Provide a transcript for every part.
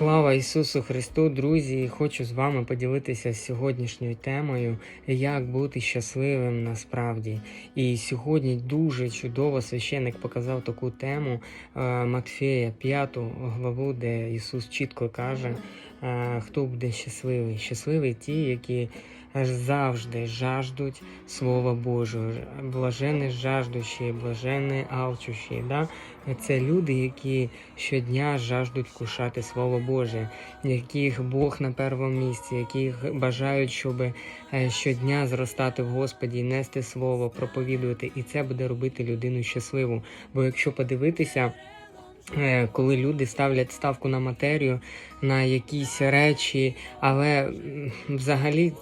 Слава Ісусу Христу, друзі! Хочу з вами поділитися сьогоднішньою темою, як бути щасливим насправді. І сьогодні дуже чудово священник показав таку тему е, Матфея, 5 главу, де Ісус чітко каже, е, хто буде щасливий. Щасливі ті, які завжди жаждуть Слова Божого, блажені жаждущі, блажені алчущі. Да? Це люди, які щодня жаждуть кушати Слово Боже, яких Бог на першому місці, яких бажають, щоб е, щодня зростати в Господі, нести Слово, проповідувати, і це буде робити людину щасливу. Бо якщо подивитися. Е, Коли люди ставлять ставку на матерію, на якісь речі, але взагалі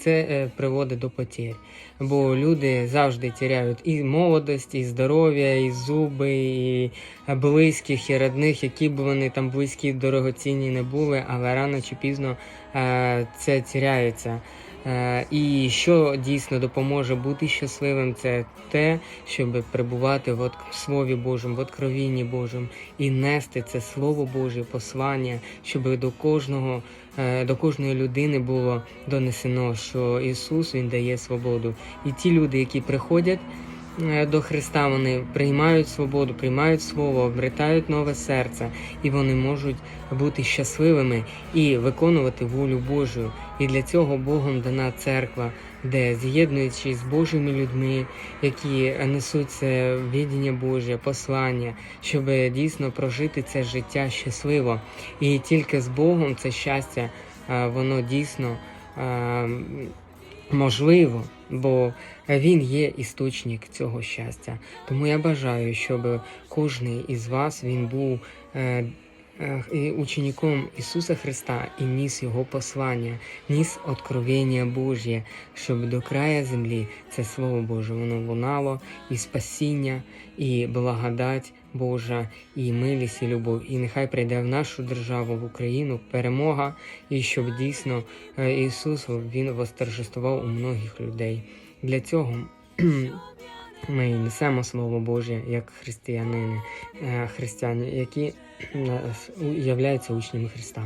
це е, приводить до потерь. Бо люди завжди тіряють і молодость, і здоров'я, і зуби, і близьких, і родних, які б вони там близькі, дорогоцінні не були, але рано чи пізно е, це тіряється. Е, І що дійсно допоможе бути щасливим, це те, щоб перебувати в Слові Божому, в откровінні Божому і нести це Слово Боже, послання, щоб до кожного, е, до кожної людини було донесено, що Ісус Він дає свободу. І ті люди, які приходять до Христа, вони приймають свободу, приймають Слово, обретають нове серце, і вони можуть бути щасливими і виконувати волю Божу. І для цього Богом дана церква, де з'єднуючись з Божими людьми, які несуть це віддання Боже, послання, щоб дійсно прожити це життя щасливо. І тільки з Богом це щастя, е, воно дійсно е, можливо, бо він є істочник цього щастя. Тому я бажаю, щоб кожен із вас він був. е, е, учеником Ісуса Христа і ніс Його послання, ніс откровення Божє, щоб до края землі це Слово Боже воно лунало, і спасіння, і благодать Божа, і милість, і любов. І нехай прийде в нашу державу, в Україну перемога, і щоб дійсно е, Ісус Він восторжествував у многих людей. Для цього ми несемо Слово Боже як християнини, е, християни, які е, являються учнями Христа.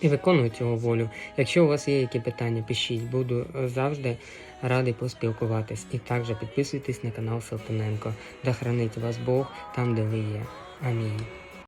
І виконують його волю. Якщо у вас є які питання, пишіть, буду е, завжди радий поспілкуватись. І також підписуйтесь на канал Селтоненко. Да хранить вас Бог там, де ви є. Амінь.